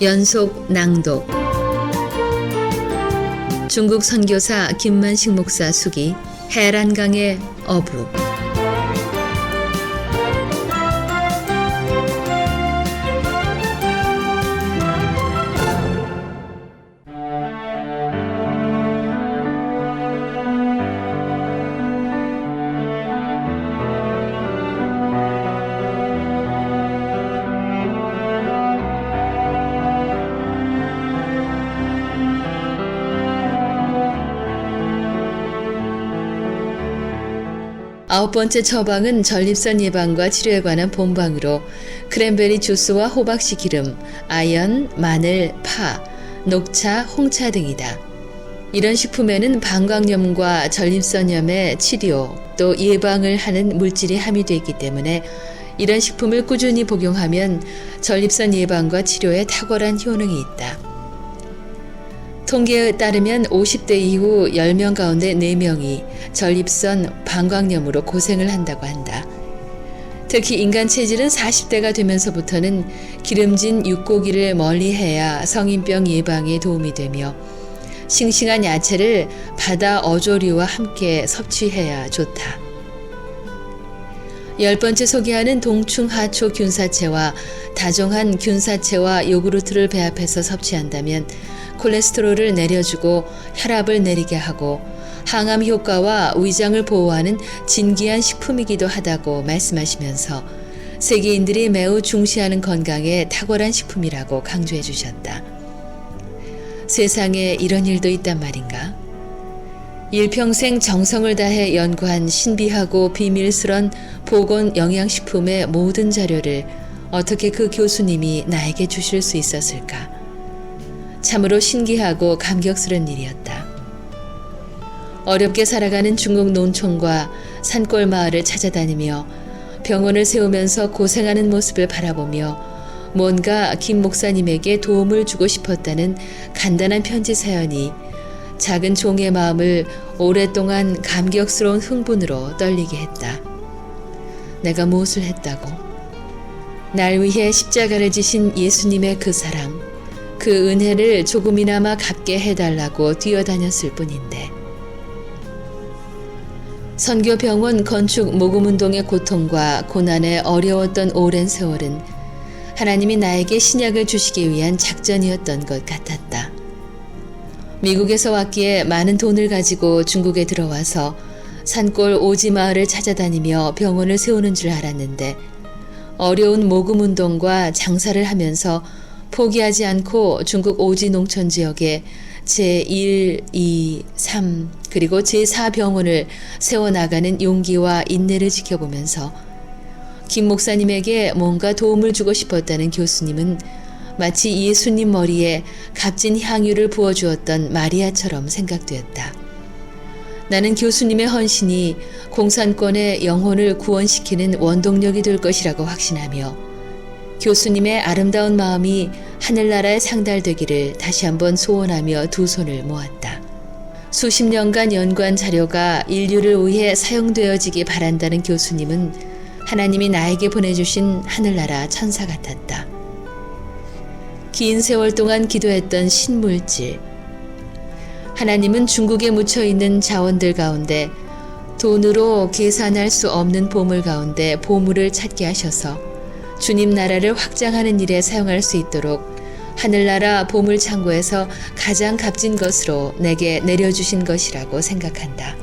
연속 낭독. 중국 선교사 김만식 목사 수기 해란강의 어부 아홉 번째 처방은 전립선 예방과 치료에 관한 본방으로 크랜베리 주스와 호박씨 기름, 아연, 마늘, 파, 녹차, 홍차 등이다. 이런 식품에는 방광염과 전립선염의 치료 또 예방을 하는 물질이 함유되어 있기 때문에 이런 식품을 꾸준히 복용하면 전립선 예방과 치료에 탁월한 효능이 있다. 통계에 따르면 50대 이후 10명 가운데 4명이 전립선 방광염으로 고생을 한다고 한다. 특히 인간 체질은 40대가 되면서부터는 기름진 육고기를 멀리해야 성인병 예방에 도움이 되며 싱싱한 야채를 바다 어조류와 함께 섭취해야 좋다. 열 번째 소개하는 동충하초 균사체와 다종한 균사체와 요구르트를 배합해서 섭취한다면 콜레스테롤을 내려주고 혈압을 내리게 하고 항암 효과와 위장을 보호하는 진기한 식품이기도 하다고 말씀하시면서 세계인들이 매우 중시하는 건강에 탁월한 식품이라고 강조해 주셨다. 세상에 이런 일도 있단 말인가? 일평생 정성을 다해 연구한 신비하고 비밀스런 보건 영양식품의 모든 자료를 어떻게 그 교수님이 나에게 주실 수 있었을까? 참으로 신기하고 감격스런 일이었다. 어렵게 살아가는 중국 농촌과 산골 마을을 찾아다니며 병원을 세우면서 고생하는 모습을 바라보며 뭔가 김 목사님에게 도움을 주고 싶었다는 간단한 편지 사연이 작은 종의 마음을 오랫동안 감격스러운 흥분으로 떨리게 했다. 내가 무엇을 했다고? 날 위해 십자가를 지신 예수님의 그 사랑, 그 은혜를 조금이나마 갚게 해달라고 뛰어다녔을 뿐인데. 선교병원 건축 모금운동의 고통과 고난에 어려웠던 오랜 세월은 하나님이 나에게 신약을 주시기 위한 작전이었던 것 같았다. 미국에서 왔기에 많은 돈을 가지고 중국에 들어와서 산골 오지 마을을 찾아다니며 병원을 세우는 줄 알았는데 어려운 모금 운동과 장사를 하면서 포기하지 않고 중국 오지 농촌 지역에 제1, 2, 3 그리고 제4 병원을 세워나가는 용기와 인내를 지켜보면서 김 목사님에게 뭔가 도움을 주고 싶었다는 교수님은 마치 예수님 머리에 값진 향유를 부어주었던 마리아처럼 생각되었다. 나는 교수님의 헌신이 공산권의 영혼을 구원시키는 원동력이 될 것이라고 확신하며 교수님의 아름다운 마음이 하늘나라에 상달되기를 다시 한번 소원하며 두 손을 모았다. 수십 년간 연구한 자료가 인류를 위해 사용되어지기 바란다는 교수님은 하나님이 나에게 보내주신 하늘나라 천사 같았다. 긴 세월 동안 기도했던 신물질. 하나님은 중국에 묻혀 있는 자원들 가운데 돈으로 계산할 수 없는 보물 가운데 보물을 찾게 하셔서 주님 나라를 확장하는 일에 사용할 수 있도록 하늘나라 보물 창고에서 가장 값진 것으로 내게 내려주신 것이라고 생각한다.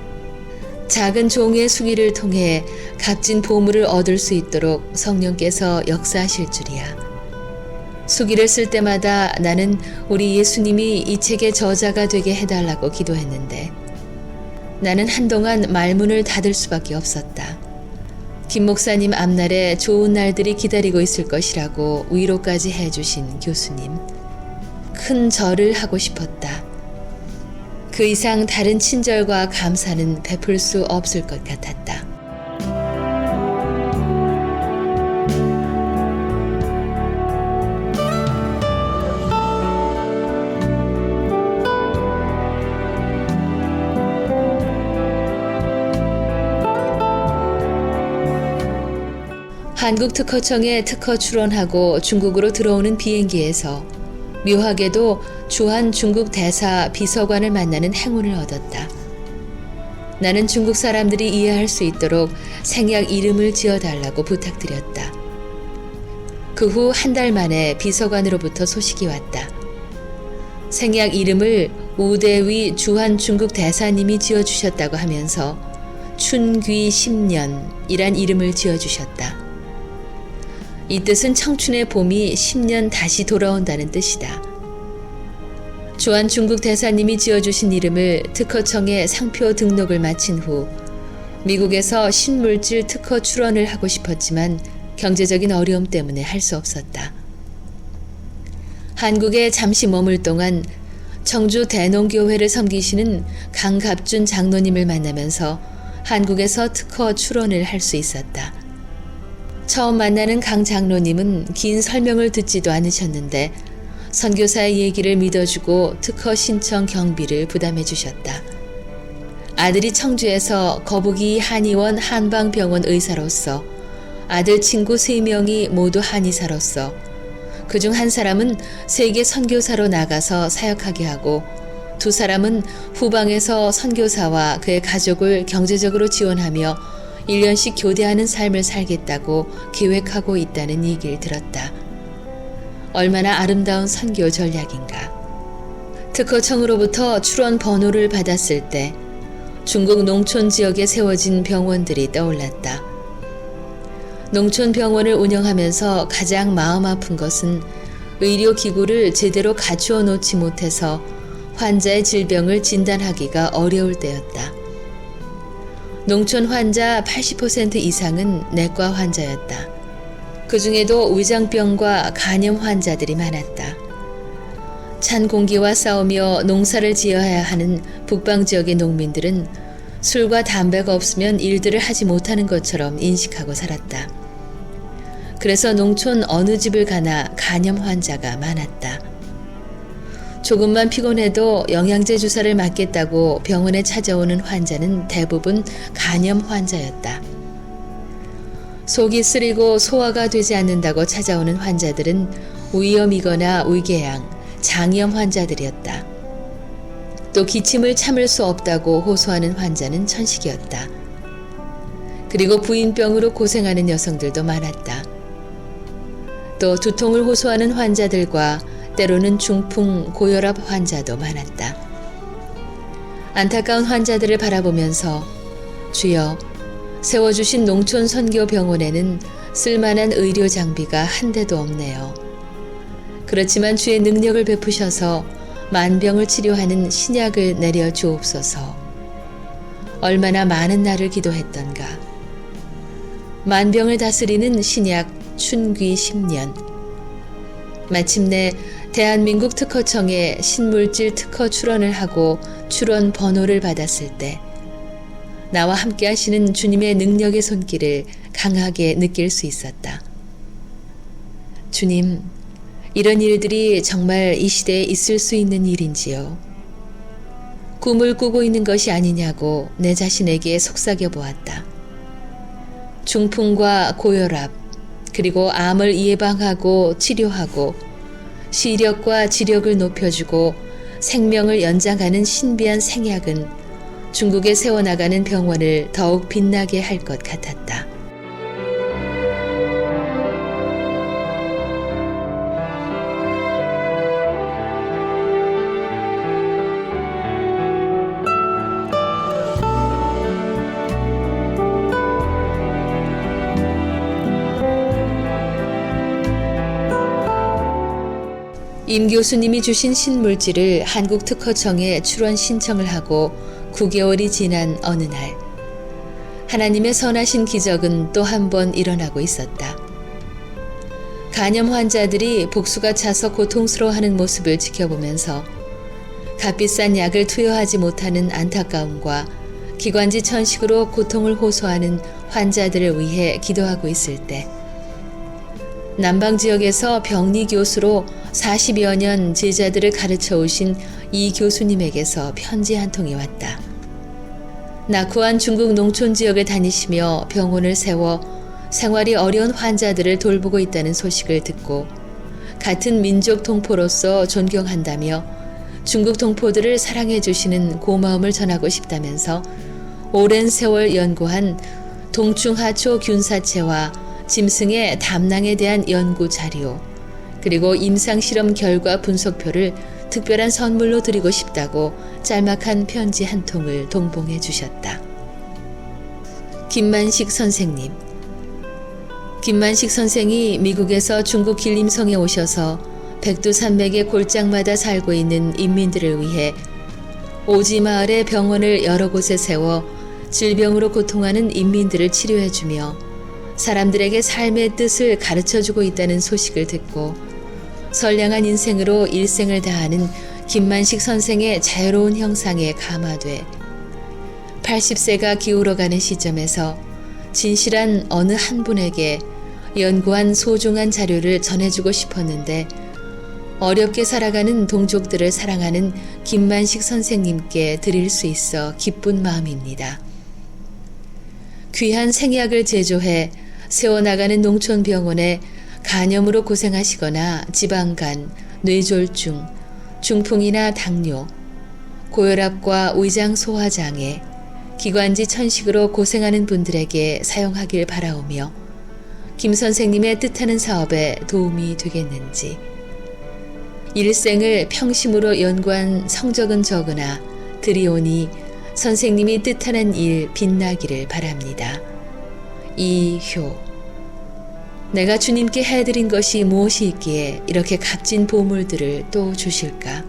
작은 종의 수기를 통해 값진 보물을 얻을 수 있도록 성령께서 역사하실 줄이야. 수기를 쓸 때마다 나는 우리 예수님이 이 책의 저자가 되게 해달라고 기도했는데 나는 한동안 말문을 닫을 수밖에 없었다. 김 목사님 앞날에 좋은 날들이 기다리고 있을 것이라고 위로까지 해주신 교수님. 큰 절을 하고 싶었다. 그 이상 다른 친절과 감사는 베풀 수 없을 것 같았다. 한국 특허청에 특허 출원하고 중국으로 들어오는 비행기에서 묘하게도 주한 중국 대사 비서관을 만나는 행운을 얻었다. 나는 중국 사람들이 이해할 수 있도록 생약 이름을 지어달라고 부탁드렸다. 그 후 한 달 만에 비서관으로부터 소식이 왔다. 생약 이름을 우대위 주한 중국 대사님이 지어주셨다고 하면서 춘귀 10년이란 이름을 지어주셨다. 이 뜻은 청춘의 봄이 10년 다시 돌아온다는 뜻이다. 주한 중국 대사님이 지어주신 이름을 특허청에 상표 등록을 마친 후 미국에서 신물질 특허 출원을 하고 싶었지만 경제적인 어려움 때문에 할 수 없었다. 한국에 잠시 머물 동안 청주 대농교회를 섬기시는 강갑준 장로님을 만나면서 한국에서 특허 출원을 할 수 있었다. 처음 만나는 강 장로님은 긴 설명을 듣지도 않으셨는데 선교사의 얘기를 믿어주고 특허 신청 경비를 부담해 주셨다. 아들이 청주에서 거북이 한의원 한방병원 의사로서 아들 친구 세명이 모두 한의사로서 그중 한 사람은 세계 선교사로 나가서 사역하게 하고 두 사람은 후방에서 선교사와 그의 가족을 경제적으로 지원하며 1년씩 교대하는 삶을 살겠다고 계획하고 있다는 얘기를 들었다. 얼마나 아름다운 선교 전략인가. 특허청으로부터 출원 번호를 받았을 때 중국 농촌 지역에 세워진 병원들이 떠올랐다. 농촌 병원을 운영하면서 가장 마음 아픈 것은 의료 기구를 제대로 갖추어 놓지 못해서 환자의 질병을 진단하기가 어려울 때였다. 농촌 환자 80% 이상은 내과 환자였다. 그 중에도 위장병과 간염 환자들이 많았다. 찬 공기와 싸우며 농사를 지어야 하는 북방 지역의 농민들은 술과 담배가 없으면 일들을 하지 못하는 것처럼 인식하고 살았다. 그래서 농촌 어느 집을 가나 간염 환자가 많았다. 조금만 피곤해도 영양제 주사를 맞겠다고 병원에 찾아오는 환자는 대부분 간염 환자였다. 속이 쓰리고 소화가 되지 않는다고 찾아오는 환자들은 위염이거나 위궤양, 장염 환자들이었다. 또 기침을 참을 수 없다고 호소하는 환자는 천식이었다. 그리고 부인병으로 고생하는 여성들도 많았다. 또 두통을 호소하는 환자들과 때로는 중풍, 고혈압 환자도 많았다. 안타까운 환자들을 바라보면서 주여 세워주신 농촌 선교 병원에는 쓸만한 의료 장비가 한 대도 없네요. 그렇지만 주의 능력을 베푸셔서 만병을 치료하는 신약을 내려 주옵소서. 얼마나 많은 날을 기도했던가. 만병을 다스리는 신약 춘귀 10년. 마침내 대한민국 특허청에 신물질 특허 출원을 하고 출원 번호를 받았을 때 나와 함께 하시는 주님의 능력의 손길을 강하게 느낄 수 있었다. 주님, 이런 일들이 정말 이 시대에 있을 수 있는 일인지요? 꿈을 꾸고 있는 것이 아니냐고 내 자신에게 속삭여 보았다. 중풍과 고혈압, 그리고 암을 예방하고 치료하고 시력과 지력을 높여주고 생명을 연장하는 신비한 생약은 중국에 세워나가는 병원을 더욱 빛나게 할 것 같았다. 임 교수님이 주신 신물질을 한국 특허청에 출원 신청을 하고 9개월이 지난 어느 날 하나님의 선하신 기적은 또 한 번 일어나고 있었다. 간염 환자들이 복수가 차서 고통스러워하는 모습을 지켜보면서 값비싼 약을 투여하지 못하는 안타까움과 기관지 천식으로 고통을 호소하는 환자들을 위해 기도하고 있을 때 남방 지역에서 병리 교수로 40여 년 제자들을 가르쳐 오신 이 교수님에게서 편지 한 통이 왔다. 낙후한 중국 농촌 지역을 다니시며 병원을 세워 생활이 어려운 환자들을 돌보고 있다는 소식을 듣고 같은 민족 동포로서 존경한다며 중국 동포들을 사랑해 주시는 고마움을 전하고 싶다면서 오랜 세월 연구한 동충하초 균사체와 짐승의 담낭에 대한 연구 자료 그리고 임상실험 결과 분석표를 특별한 선물로 드리고 싶다고 짤막한 편지 한 통을 동봉해 주셨다. 김만식 선생님 김만식 선생이 미국에서 중국 길림성에 오셔서 백두산맥의 골짜기마다 살고 있는 인민들을 위해 오지 마을의 병원을 여러 곳에 세워 질병으로 고통하는 인민들을 치료해주며 사람들에게 삶의 뜻을 가르쳐 주고 있다는 소식을 듣고 선량한 인생으로 일생을 다하는 김만식 선생의 자유로운 형상에 감화돼 80세가 기울어가는 시점에서 진실한 어느 한 분에게 연구한 소중한 자료를 전해주고 싶었는데 어렵게 살아가는 동족들을 사랑하는 김만식 선생님께 드릴 수 있어 기쁜 마음입니다. 귀한 생약을 제조해 세워나가는 농촌병원에 간염으로 고생하시거나 지방간, 뇌졸중, 중풍이나 당뇨, 고혈압과 위장 소화장애, 기관지 천식으로 고생하는 분들에게 사용하길 바라오며 김 선생님의 뜻하는 사업에 도움이 되겠는지 일생을 평심으로 연구한 성적은 적으나 드리오니 선생님이 뜻하는 일 빛나기를 바랍니다. 이효 내가 주님께 해드린 것이 무엇이 있기에 이렇게 값진 보물들을 또 주실까?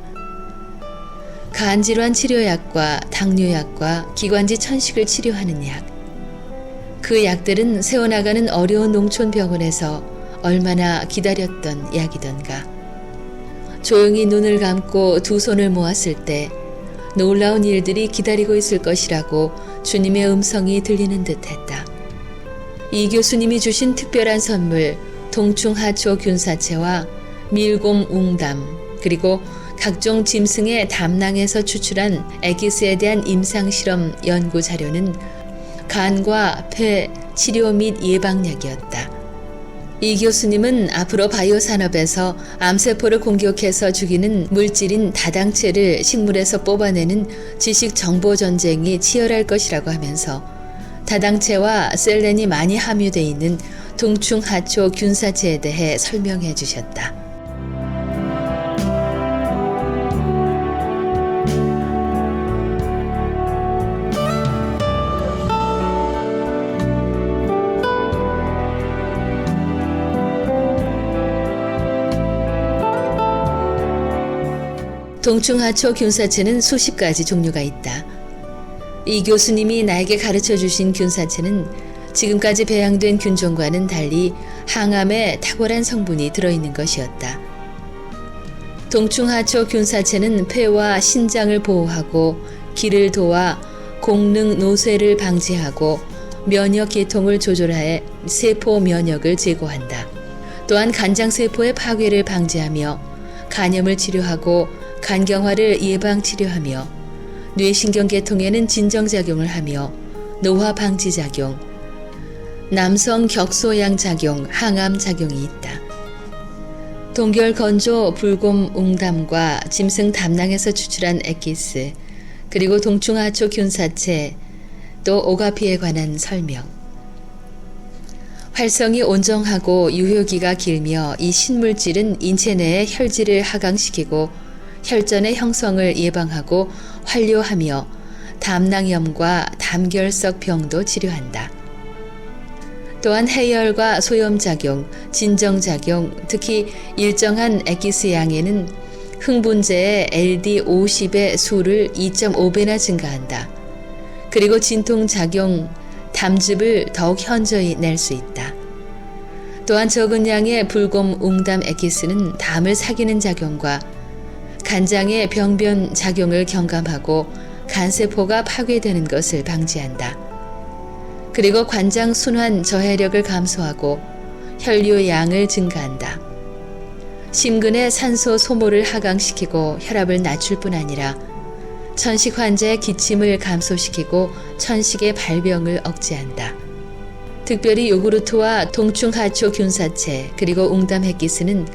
간질환 치료약과 당뇨약과 기관지 천식을 치료하는 약. 그 약들은 세워나가는 어려운 농촌 병원에서 얼마나 기다렸던 약이던가. 조용히 눈을 감고 두 손을 모았을 때 놀라운 일들이 기다리고 있을 것이라고 주님의 음성이 들리는 듯 했다. 이 교수님이 주신 특별한 선물 동충하초 균사체와 밀곰 웅담 그리고 각종 짐승의 담낭에서 추출한 에기스에 대한 임상실험 연구 자료는 간과 폐 치료 및 예방약이었다. 이 교수님은 앞으로 바이오 산업에서 암세포를 공격해서 죽이는 물질인 다당체를 식물에서 뽑아내는 지식 정보 전쟁이 치열할 것이라고 하면서 다당체와 셀렌이 많이 함유되어 있는 동충하초 균사체에 대해 설명해 주셨다. 동충하초 균사체는 수십 가지 종류가 있다. 이 교수님이 나에게 가르쳐 주신 균사체는 지금까지 배양된 균종과는 달리 항암에 탁월한 성분이 들어있는 것이었다. 동충하초 균사체는 폐와 신장을 보호하고 기를 도와 공능 노쇠를 방지하고 면역 계통을 조절해 세포 면역을 제고한다. 또한 간장 세포의 파괴를 방지하며 간염을 치료하고 간경화를 예방 치료하며 뇌신경계통에는 진정작용을 하며 노화 방지 작용, 남성 격소양 작용, 항암 작용이 있다. 동결 건조 불곰 웅담과 짐승 담낭에서 추출한 액기스, 그리고 동충하초 균사체, 또 오가피에 관한 설명. 활성이 온정하고 유효기가 길며 이 신물질은 인체 내의 혈질을 하강시키고 혈전의 형성을 예방하고 활료하며 담낭염과 담결석 병도 치료한다. 또한 해열과 소염작용, 진정작용, 특히 일정한 액기스 양에는 흥분제의 LD50의 수를 2.5배나 증가한다. 그리고 진통작용, 담즙을 더욱 현저히 낼 수 있다. 또한 적은 양의 불곰 웅담 액기스는 담을 사귀는 작용과 간장의 병변 작용을 경감하고 간세포가 파괴되는 것을 방지한다. 그리고 관장 순환 저해력을 감소하고 혈류 양을 증가한다. 심근의 산소 소모를 하강시키고 혈압을 낮출 뿐 아니라 천식 환자의 기침을 감소시키고 천식의 발병을 억제한다. 특별히 요구르트와 동충하초 균사체 그리고 웅담 핵기스는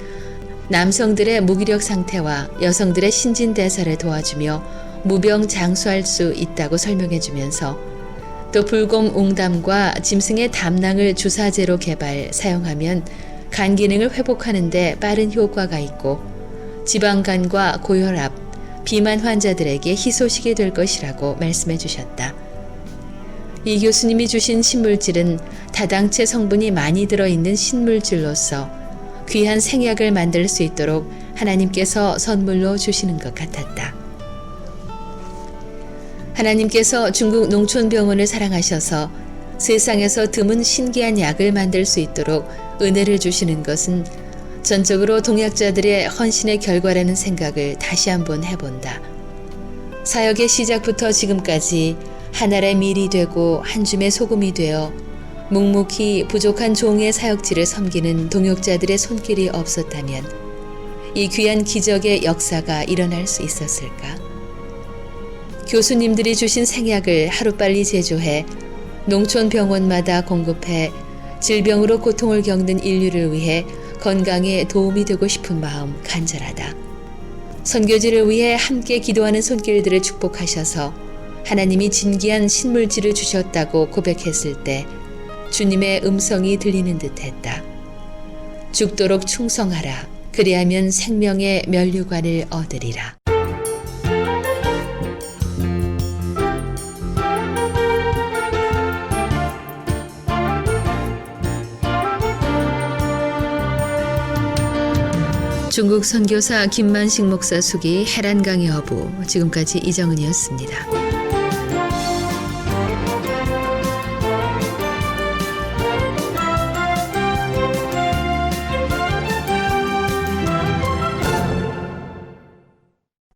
남성들의 무기력 상태와 여성들의 신진대사를 도와주며 무병 장수할 수 있다고 설명해 주면서 또 불곰 웅담과 짐승의 담낭을 주사제로 개발 사용하면 간 기능을 회복하는 데 빠른 효과가 있고 지방간과 고혈압, 비만 환자들에게 희소식이 될 것이라고 말씀해 주셨다. 이 교수님이 주신 신물질은 다당체 성분이 많이 들어있는 신물질로서 귀한 생약을 만들 수 있도록 하나님께서 선물로 주시는 것 같았다. 하나님께서 중국 농촌병원을 사랑하셔서 세상에서 드문 신기한 약을 만들 수 있도록 은혜를 주시는 것은 전적으로 동약자들의 헌신의 결과라는 생각을 다시 한번 해본다. 사역의 시작부터 지금까지 하나의 밀이 되고 한 줌의 소금이 되어 묵묵히 부족한 종의 사역지를 섬기는 동역자들의 손길이 없었다면 이 귀한 기적의 역사가 일어날 수 있었을까? 교수님들이 주신 생약을 하루빨리 제조해 농촌 병원마다 공급해 질병으로 고통을 겪는 인류를 위해 건강에 도움이 되고 싶은 마음 간절하다. 선교지를 위해 함께 기도하는 손길들을 축복하셔서 하나님이 진기한 신물질을 주셨다고 고백했을 때 주님의 음성이 들리는 듯 했다. 죽도록 충성하라. 그리하면 생명의 면류관을 얻으리라. 중국 선교사 김만식 목사 숙이 해란강의 어부 지금까지 이정은이었습니다.